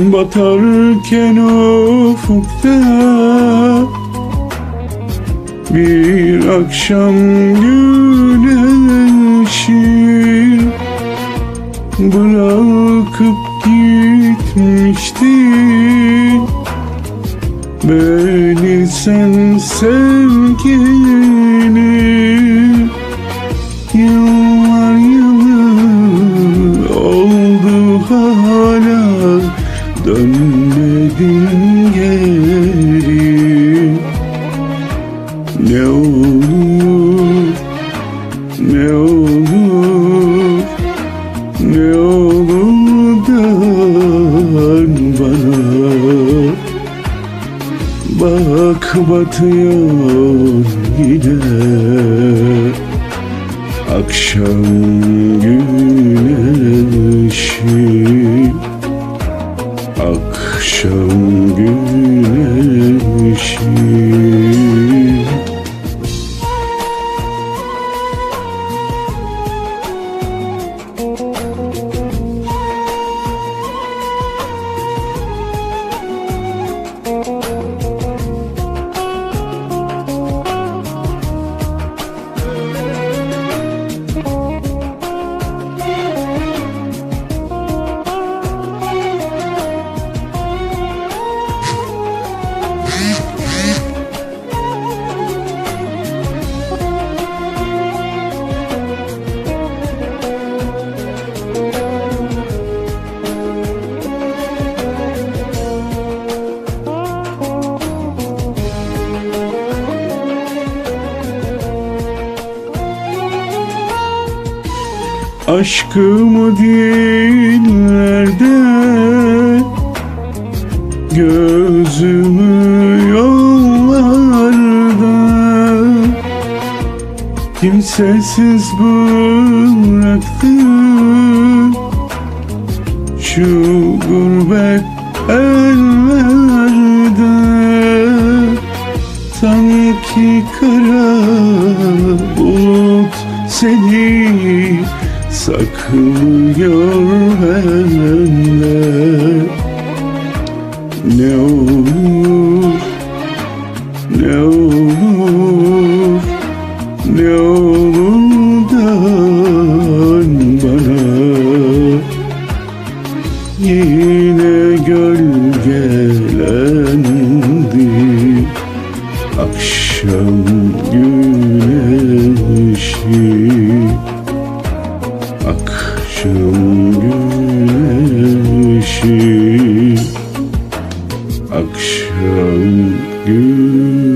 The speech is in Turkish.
Batarken ufukta Bir akşam güneşi Bırakıp gitmiştin Beni sen sevgili Ne olur Ne olur Ne olur dön bana. Bak batıyor yine. Akşam güneşi Aşkımı dillerde Gözümü yollarda Kimsesiz bıraktım Şu gurbet ellerde Sanki kara bulut seni saklıyor bende Ne olur, ne olur, ne olur dön bana Yine gölgelendi akşam Başım güneşi Akşam güneşi.